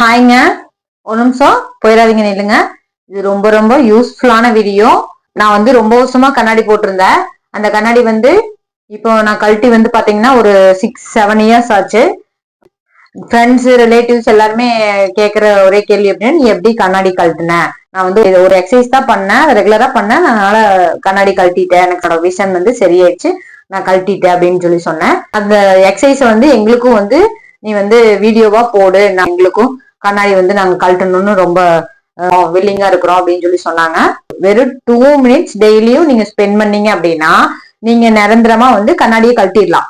ஹாய்ங்க. ஒரு நிமிஷம் போயிடாதீங்க நில்லுங்க. இது ரொம்ப ரொம்ப யூஸ்ஃபுல்லான வீடியோ நான் வந்து ரொம்ப வருஷமா கண்ணாடி போட்டிருந்தேன். அந்த கண்ணாடி வந்து இப்போ நான் கழட்டி வந்து பாத்தீங்கன்னா ஒரு சிக்ஸ் செவன் இயர்ஸ் ஆச்சு. ஃப்ரெண்ட்ஸ் ரிலேட்டிவ்ஸ் எல்லாருமே கேட்குற ஒரே கேள்வி அப்படின்னு நீ எப்படி கண்ணாடி கழட்டின? நான் வந்து ஒரு எக்ஸசைஸ் தான் பண்ணேன். ரெகுலரா பண்ணேன். அதனால கண்ணாடி கழட்டிட்டேன். எனக்கோட விஷன் வந்து சரியாயிடுச்சு. நான் கழட்டிட்டேன் அப்படின்னு சொல்லி சொன்னேன். அந்த எக்ஸசைஸை வந்து எங்களுக்கும் வந்து நீ வந்து வீடியோவா போடு. நான் எங்களுக்கும் கண்ணாடி வந்து நாங்க கழட்டணும்னு ரொம்ப வில்லிங்கா இருக்கிறோம் அப்படின்னு சொல்லி சொன்னாங்க. வெறும் டூ மினிட்ஸ் டெய்லியும் நீங்க ஸ்பெண்ட் பண்ணீங்க அப்படின்னா நீங்க நிரந்தரமா வந்து கண்ணாடியை கழட்டிடலாம்.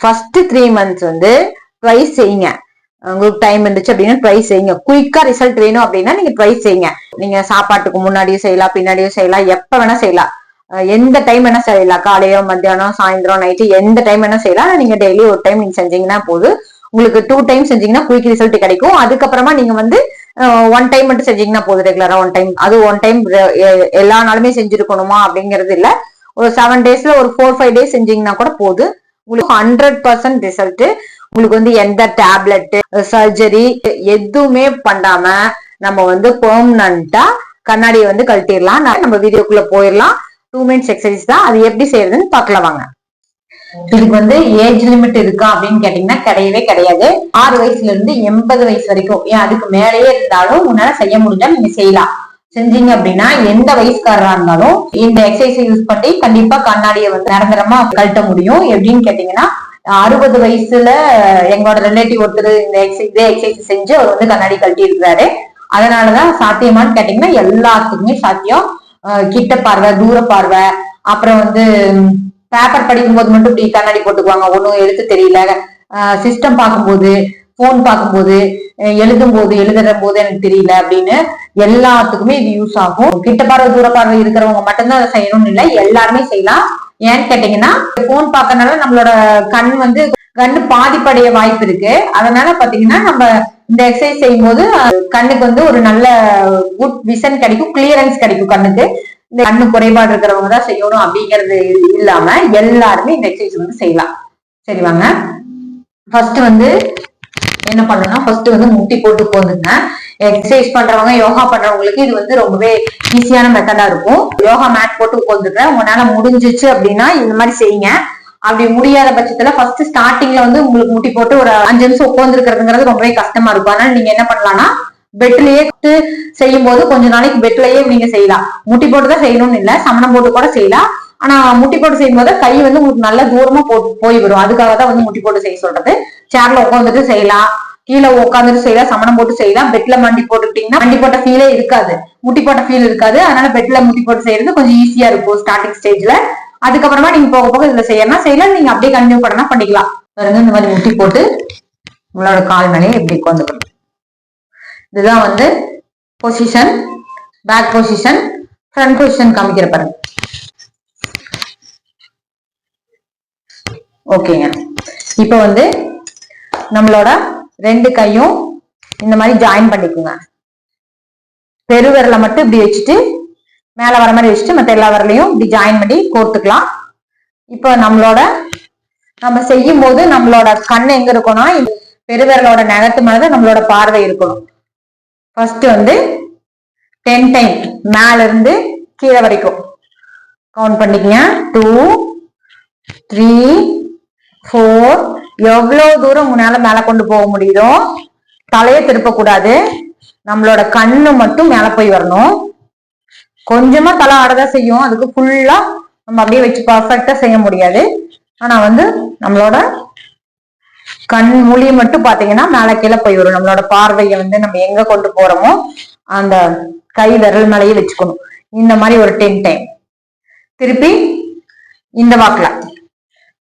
ஃபர்ஸ்ட் த்ரீ மந்த்ஸ் வந்து ட்ரைஸ் செய்யுங்க. உங்களுக்கு டைம் இருந்துச்சு அப்படின்னா ட்ரை செய்யுங்க. குயிக்கா ரிசல்ட் வேணும் அப்படின்னா நீங்க ட்ரை செய்யுங்க. நீங்க சாப்பாட்டுக்கு முன்னாடியும் செய்யலாம் பின்னாடியும் செய்யலாம் எப்ப வேணா செய்யலாம். எந்த டைம் வேணா செய்யலாம். காலையோ மத்தியானம் சாயந்தரம் நைட்டு எந்த டைம் வேணா செய்யலாம். நீங்க டெய்லி ஒரு டைம் நீங்க செஞ்சீங்கன்னா போதும். உங்களுக்கு டூ டைம் செஞ்சீங்கன்னா குயிக் ரிசல்ட் கிடைக்கும். அதுக்கப்புறமா நீங்க வந்து ஒன் டைம் மட்டும் செஞ்சீங்கன்னா போதும் ரெகுலரா ஒன் டைம் அது ஒன் டைம் எல்லா நாளுமே செஞ்சிருக்கணுமா அப்படிங்கிறது இல்ல. ஒரு செவன் டேஸ்ல ஒரு ஃபோர் ஃபைவ் டேஸ் செஞ்சீங்கன்னா கூட போதும். உங்களுக்கு ஹண்ட்ரட் பர்சன்ட் ரிசல்ட் உங்களுக்கு வந்து எந்த டேப்லெட் சர்ஜரி எதுவுமே பண்ணாம நம்ம வந்து பெர்மனண்டா கண்ணாடியை வந்து கழட்டிடலாம். நம்ம வீடியோக்குள்ள போயிடலாம். டூ மினிட்ஸ் எக்ஸசைஸ் தான். அது எப்படி செய்யறதுன்னு பார்க்கலாம் வாங்க. இதுக்கு வந்து ஏஜ் லிமிட் இருக்கா அப்படின்னு கேட்டீங்கன்னா கிடையவே கிடையாது. ஆறு வயசுல இருந்து எண்பது வயசு வரைக்கும். ஏன் அதுக்கு மேலேயே இருந்தாலும் உன்னால செய்ய முடிஞ்சா நீங்க செய்யலாம். செஞ்சீங்க அப்படின்னா எந்த வயசுக்காரரா இருந்தாலும் இந்த எக்ஸசைஸ் யூஸ் பண்ணி கண்டிப்பா கண்ணாடியை வந்து நிரந்தரமா கழட்ட முடியும். எப்படின்னு கேட்டீங்கன்னா அறுபது வயசுல எங்களோட ரிலேட்டிவ் ஒருத்தர் இந்த இதே எக்ஸசைஸ் செஞ்சு அவர் வந்து கண்ணாடி கழட்டி இருக்கிறாரு அதனாலதான் சாத்தியமான்னு கேட்டீங்கன்னா எல்லாத்துக்குமே சாத்தியம். கிட்ட பார்வை தூர பார்வை அப்புறம் வந்து பேப்பர் படிக்கும்போது மட்டும் இப்படி கண்ணாடி போட்டுக்குவாங்க. ஒன்றும் எழுத்து தெரியல. சிஸ்டம் பார்க்கும்போது போன் பார்க்கும்போது எழுதும் போது எழுதுற போது எனக்கு தெரியல அப்படின்னு எல்லாத்துக்குமே இது யூஸ் ஆகும். கிட்ட பார்வை தூர பார்வை இருக்கிறவங்க மட்டும்தான் அதை செய்யணும்னு இல்லை. எல்லாருமே செய்யலாம். ஏன்னு கேட்டீங்கன்னா போன் பார்க்கறனால நம்மளோட கண் வந்து கண்ணு பாதிப்படைய வாய்ப்பு இருக்கு. அதனால பாத்தீங்கன்னா நம்ம இந்த எக்ஸசைஸ் செய்யும் போது கண்ணுக்கு வந்து ஒரு நல்ல குட் விஷன் கிடைக்கும் கிளியரன்ஸ் கிடைக்கும் கண்ணுக்கு. இந்த கண்ணு குறைபாடு இருக்கிறவங்க தான் செய்யணும் அப்படிங்கிறது இல்லாம எல்லாருமே இந்த எக்ஸசைஸ் வந்து செய்யலாம். சரி வாங்க. ஃபர்ஸ்ட் வந்து என்ன பண்ணணும்னா ஃபர்ஸ்ட் வந்து முட்டி போட்டு உட்காந்துங்க எக்ஸசைஸ் பண்றவங்க யோகா பண்றவங்களுக்கு இது வந்து ரொம்பவே ஈஸியான மெத்தடா இருக்கும். யோகா மேட் போட்டு உட்காந்துருங்க உங்களால முடிஞ்சிச்சு அப்படின்னா இந்த மாதிரி செய்யுங்க. அப்படி முடியாத பட்சத்துல ஃபர்ஸ்ட் ஸ்டார்டிங்ல வந்து உங்களுக்கு முட்டி போட்டு ஒரு அஞ்சு நிமிஷம் உட்காந்துருக்கிறதுங்கிறது ரொம்பவே கஷ்டமா இருக்கும். அதனால நீங்க என்ன பண்ணலாம்னா பெட்லயே செய்யும் போது கொஞ்ச நாளைக்கு பெட்லயே நீங்க செய்யலாம். முட்டி போட்டு தான் செய்யணும்னு இல்ல சமணம் போட்டு கூட செய்யலாம். ஆனா முட்டி போட்டு செய்யும் போது கை வந்து உங்களுக்கு நல்ல தூரமா போ போய் வரும் அதுக்காக தான் வந்து முட்டி போட்டு செய்ய சொல்றது. சேர்ல உட்காந்துட்டு செய்யலாம். கீழே உட்காந்துட்டு செய்யலாம் சமணம் போட்டு செய்யலாம். பெட்ல மண்டி போட்டுக்கிட்டீங்கன்னா மண்டி போட்ட ஃபீலே இருக்காது. முட்டி போட்ட ஃபீல் இருக்காது. அதனால பெட்ல முட்டி போட்டு செய்யறது கொஞ்சம் ஈஸியா இருக்கும் ஸ்டார்டிங் ஸ்டேஜ்ல அதுக்கப்புறமா நீங்க போக போக இதுல செய்யணும் செய்யலாம் நீங்க அப்படியே கண்டினியூ பண்ணனா பண்ணிக்கலாம். பாருங்க இந்த மாதிரி முட்டி போட்டு உங்களோட கால் மேலேயே இப்படி உட்காந்துக்கணும் இதுதான் வந்து position back position front position காமிக்கிற பாருங்க. ஓகேங்க இப்போ வந்து நம்மளோட ரெண்டு கையும் இந்த மாதிரி ஜாயின் பண்ணிக்கோங்க. பெருவிரலை மட்டும் இப்படி வச்சுட்டு மேல வர மாதிரி வச்சுட்டு மற்ற எல்லா விரலையும் இப்படி ஜாயின் பண்ணி கோர்த்துக்கலாம். இப்போ நம்மளோட நம்ம செய்யும் போது நம்மளோட கண் எங்க இருக்கணும்னா பெருவிரலோட நகத்து மேலதான் நம்மளோட பார்வை இருக்கணும். ஃபர்ஸ்ட் வந்து டென் டைம் மேல இருந்து கீழே வரைக்கும். கவுண்ட் பண்ணிக்கங்க. டூ த்ரீ ஃபோர் எவ்வளவு தூரம் முன்னால மேல கொண்டு போக முடியுதோ தலையை திருப்பக்கூடாது. நம்மளோட கண்ணு மட்டும் மேல போய் வரணும். கொஞ்சமா தலை ஆடதான் செய்யும். அதுக்கு ஃபுல்லா நம்ம அப்படியே வச்சு பர்ஃபெக்டா செய்ய முடியாது. ஆனா வந்து நம்மளோட கண் மொழி மட்டும் பாத்தீங்கன்னா மேல கீழே போய் வரும் நம்மளோட பார்வையை வந்து நம்ம எங்க கொண்டு போறோமோ அந்த கை விரல் மேலேயே வச்சுக்கணும். இந்த மாதிரி ஒரு டென் டைம் திருப்பி இந்த வாக்குல.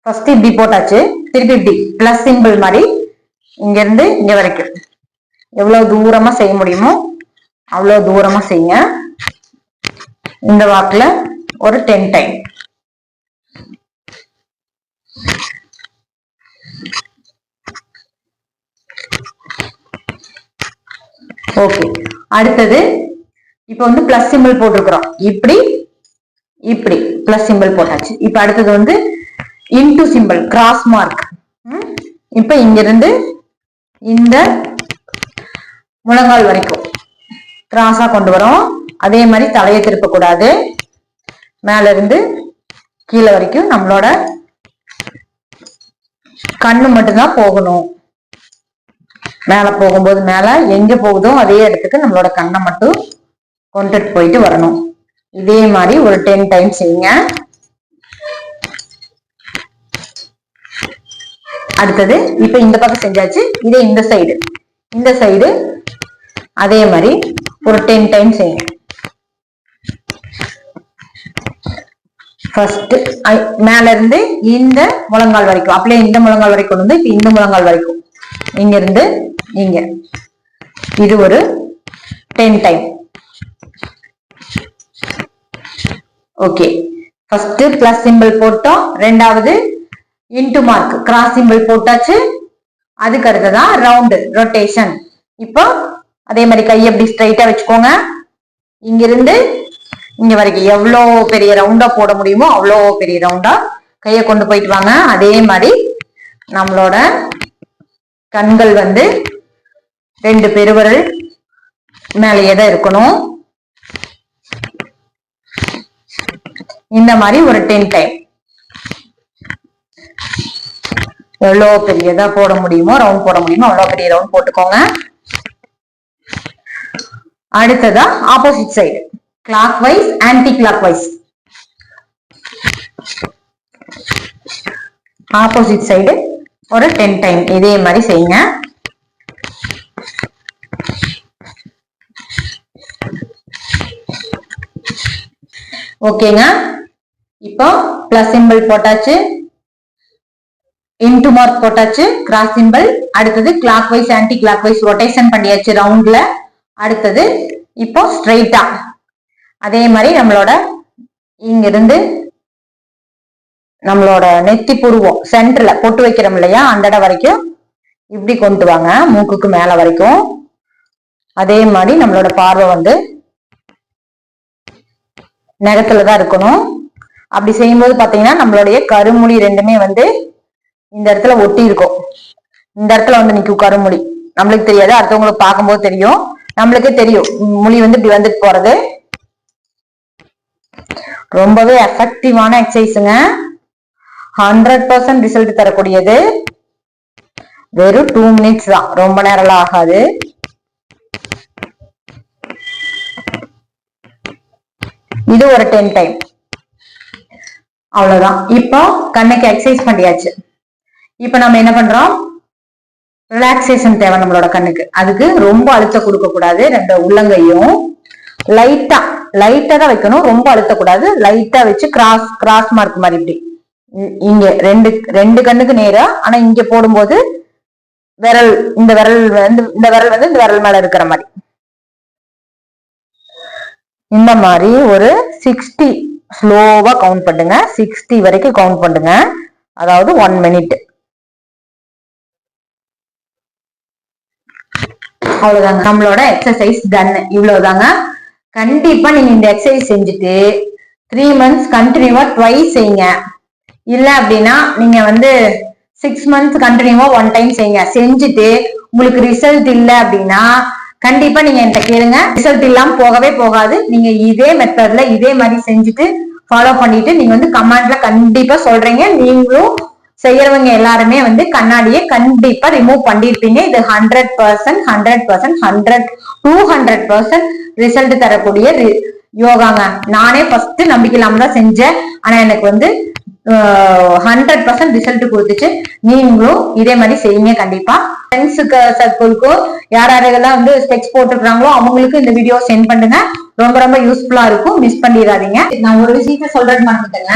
ஃபர்ஸ்ட் இப்படி போட்டாச்சு. திருப்பி இப்படி. பிளஸ் சிம்பிள் மாதிரி இங்க இருந்து இங்க வரைக்கும். எவ்வளவு தூரமா செய்ய முடியுமோ அவ்வளவு தூரமா செய்யுங்க. இந்த வாக்குல ஒரு டென் டைம் ஓகே அடுத்தது இப்போ வந்து பிளஸ் சிம்பிள் போட்டிருக்கிறோம். இப்படி இப்படி பிளஸ் சிம்பிள் போட்டாச்சு. இப்போ அடுத்தது வந்து இன்டு சிம்பிள் கிராஸ் மார்க் இப்போ இங்கிருந்து இந்த முழங்கால் வரைக்கும் கிராஸா கொண்டு வரோம். அதே மாதிரி தலையை திருப்ப கூடாது மேல இருந்து கீழே வரைக்கும் நம்மளோட கண்ணு மட்டும்தான் போகணும். மேல போகும்போது மேல எங்க போகுதோ அதே இடத்துக்கு நம்மளோட கண்ணை மட்டும் கொண்டுட்டு போயிட்டு வரணும். இதே மாதிரி ஒரு டென் டைம் செய்யுங்க. அடுத்தது இப்ப இந்த பக்கம் செஞ்சாச்சு இதே இந்த சைடு இந்த சைடு அதே மாதிரி ஒரு டென் டைம் செய்யுங்க. ஃபர்ஸ்ட் மேல இருந்து இந்த முழங்கால் வரைக்கும் அப்படியே இந்த முழங்கால் வரைக்கும் வந்து இந்த முழங்கால் வரைக்கும். இங்க இருந்து இங்க. இது ஒரு ten time okay first plus symbol போட்டோம். ரெண்டாவது இன்டு மார்க் கிராஸ் சிம்பிள் போட்டாச்சு. அதுக்கு அடுத்ததான் ரவுண்டு ரொட்டேஷன் இப்போ அதே மாதிரி கை எப்படி ஸ்ட்ரைட்டா வச்சுக்கோங்க. இங்கிருந்து இங்க வரைக்கும் எவ்வளோ பெரிய ரவுண்டா போட முடியுமோ அவ்வளோ பெரிய ரவுண்டா கையை கொண்டு போயிட்டு வாங்க. அதே மாதிரி நம்மளோட கண்கள் வந்து ரெண்டு பெருவரல் மேலேயே தான் இருக்கணும். இந்த மாதிரி ஒரு டென் டைம் எவ்வளோ பெரியதா போட முடியுமோ ரவுண்ட் போட முடியுமோ அவ்வளோ பெரிய ரவுண்ட் போட்டுக்கோங்க. அடுத்ததா opposite side clockwise anticlockwise opposite side ஒரு டென் டைம் இதே மாதிரி செய்யுங்க. ஓகேங்க. இப்போ பிளஸ் சிம்பிள் போட்டாச்சு. இன்டு மார்க் போட்டாச்சு. கிராஸ் சிம்பிள் அடுத்தது clockwise anticlockwise rotation பண்ணியாச்சு ரவுண்ட்ல அடுத்தது இப்போ ஸ்ட்ரைட்டா அதே மாதிரி நம்மளோட இங்கிருந்து நம்மளோட நெத்தி புருவம் சென்டர்ல பொட்டு வைக்கிறோம் இல்லையா? அந்த இடம் வரைக்கும் இப்படி கொண்டு வாங்க. மூக்குக்கு மேல வரைக்கும். அதே மாதிரி நம்மளோட பார்வை வந்து நிறத்துல தான் இருக்கணும். அப்படி செய்யும்போது பாத்தீங்கன்னா நம்மளுடைய கருமுடி ரெண்டுமே வந்து இந்த இடத்துல ஒட்டி இருக்கும். இந்த இடத்துல வந்து நிக்கும் கருமுடி. நம்மளுக்கு தெரியாது. அடுத்தவங்களுக்கு பார்க்கும்போது தெரியும். நம்மளுக்கே தெரியும். முடி வந்து இப்படி வந்துட்டு போறது. ரொம்பவே எஃபெக்டிவான எக்ஸசைஸுங்க ஹண்ட்ரட் பர்சன்ட் ரிசல்ட் தரக்கூடியது. வெறும் டூ மினிட்ஸ் தான். ரொம்ப நேரம்லாம் ஆகாது. இது ஒரு டென் டைம் அவ்வளவுதான். இப்போ கண்ணுக்கு எக்ஸசைஸ் பண்ணியாச்சு. இப்போ நம்ம என்ன பண்றோம்? ரிலாக்ஸேஷன் தேவை நம்மளோட கண்ணுக்கு. அதுக்கு ரொம்ப அழுத்தம் கொடுக்க கூடாது ரெண்டு உள்ளங்கையும் லைட்டா லைட்டா தான் வைக்கணும். ரொம்ப அழுத்தக்கூடாது லைட்டா வச்சு கிராஸ் கிராஸ் மார்க் மாதிரி இப்படி. இ- இங்க ரெண்டு ரெண்டு கண்ணுக்கு நேரா ஆனா இங்க போடும்போது விரல் இந்த விரல் வந்து இந்த விரல் வந்து இந்த விரல் மேல இருக்கிற மாதிரி. இந்த மாதிரி ஒரு சிக்ஸ்டி ஸ்லோவாக கவுண்ட் பண்ணுங்க. சிக்ஸ்டி வரைக்கும் கவுண்ட் பண்ணுங்க. அதாவது ஒன் மினிட் அவ்வளோதாங்க நம்மளோட எக்ஸசைஸ் டன் இவ்வளோதாங்க கண்டிப்பாக நீங்கள் இந்த எக்ஸசைஸ் செஞ்சுட்டு த்ரீ மந்த்ஸ் கண்டினியூவாக ட்வைஸ் செய்யுங்க. இல்லை அப்படின்னா நீங்கள் வந்து சிக்ஸ் மந்த்ஸ் கண்டினியூவாக ஒன் டைம் செய்யுங்க. செஞ்சுட்டு உங்களுக்கு ரிசல்ட் இல்லை அப்படின்னா கண்டிப்பா நீங்க என்கிட்ட கேளுங்க. ரிசல்ட் இல்லாம போகவே போகாது. நீங்க இதே மெத்தட்ல இதே மாதிரி செஞ்சுட்டு ஃபாலோ பண்ணிட்டு நீங்க வந்து கமெண்ட்ல கண்டிப்பா சொல்றீங்க. நீங்களும் செய்யறவங்க எல்லாருமே வந்து கண்ணாடியை கண்டிப்பா ரிமூவ் பண்ணிருப்பீங்க. இது hundred percent hundred percent hundred two hundred percent result தரக்கூடிய ரி- யோகாங்க நானே ஃபர்ஸ்ட் நம்பிக்கை இல்லாம தான் செஞ்சேன். ஆனா எனக்கு வந்து ஹண்ட்ரட் பர்சன்ட் ரிசல்ட் கொடுத்துச்சு. நீங்களும் இதே மாதிரி செய்யுங்க கண்டிப்பா. ஃப்ரெண்ட்ஸுக்கு சர்க்கிள்க்கும் யார் யாரெல்லாம் வந்து ஸ்பெக்ஸ் போட்டுக்கிறாங்களோ அவங்களுக்கு இந்த வீடியோ சென்ட் பண்ணுங்க. ரொம்ப ரொம்ப யூஸ்ஃபுல்லா இருக்கும். மிஸ் பண்ணிடாதீங்க. நான் ஒரு விஷயத்த சொல்றது மறந்துட்டேங்க.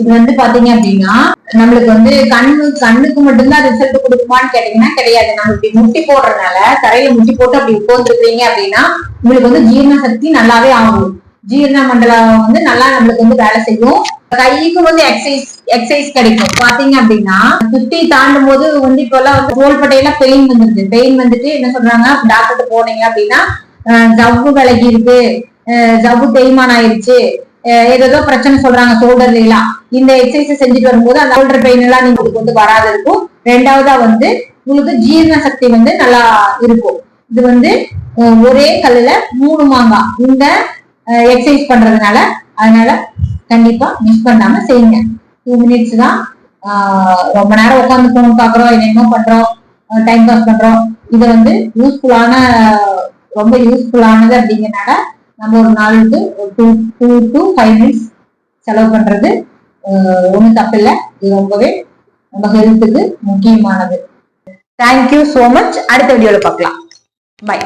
இது வந்து பாத்தீங்க அப்படின்னா நம்மளுக்கு வந்து கண்ணு கண்ணுக்கு மட்டும்தான் ரிசல்ட் கொடுக்குமான்னு கேட்டீங்கன்னா கிடையாது. நம்ம இப்படி முட்டி போடுறதுனால தரையில முட்டி போட்டு அப்படி உட்காந்துருக்கீங்க அப்படின்னா உங்களுக்கு வந்து ஜீரண சக்தி நல்லாவே ஆகும். ஜீரண மண்டலம் வந்து நல்லா நம்மளுக்கு வந்து வேலை செய்யும். கைக்கு வந்து எக்ஸசைஸ் எக்ஸசைஸ் கிடைக்கும். பாத்தீங்க அப்படின்னா பிப்டி தாண்டும் போது வந்து இப்ப எல்லாம் வந்து தோள்பட்டையில பெயின் வந்துருது. பெயின் வந்துட்டு என்ன சொல்றாங்க? டாக்டர் போனீங்க அப்படின்னா ஜவ்வு விலகி இருக்கு ஜவ்வு தேய்மானம் ஆயிருச்சு. ஏதோ பிரச்சனை சொல்றாங்க ஷோல்டர்ல எல்லாம். இந்த எக்ஸசைஸ் செஞ்சுட்டு வரும்போது அந்த ஷோல்டர் பெயின் எல்லாம் நீங்க உங்களுக்கு வந்து வராது இருக்கும். ரெண்டாவதா வந்து உங்களுக்கு ஜீரண சக்தி வந்து நல்லா இருக்கும். இது வந்து ஒரே கல்லுல மூணு மாங்காய் இந்த எக்ஸசைஸ் பண்றதுனால அதனால கண்டிப்பா மிஸ் பண்ணாம செய்யுங்க. டூ மினிட்ஸ் தான் ரொம்ப நேரம் உட்காந்து போன் பாக்குறோம் என்னென்னமோ பண்றோம் டைம் பாஸ் பண்றோம். இது வந்து யூஸ்ஃபுல்லான ரொம்ப யூஸ்ஃபுல்லானது அப்படிங்கறனால நம்ம ஒரு நாளுக்கு ஒரு two two to five minutes செலவு பண்றது ஒன்றும் தப்பில்லை. இது ரொம்பவே நம்ம ஹெல்த்துக்கு முக்கியமானது. தேங்க்யூ ஸோ மச் அடுத்த வீடியோல பார்க்கலாம். பை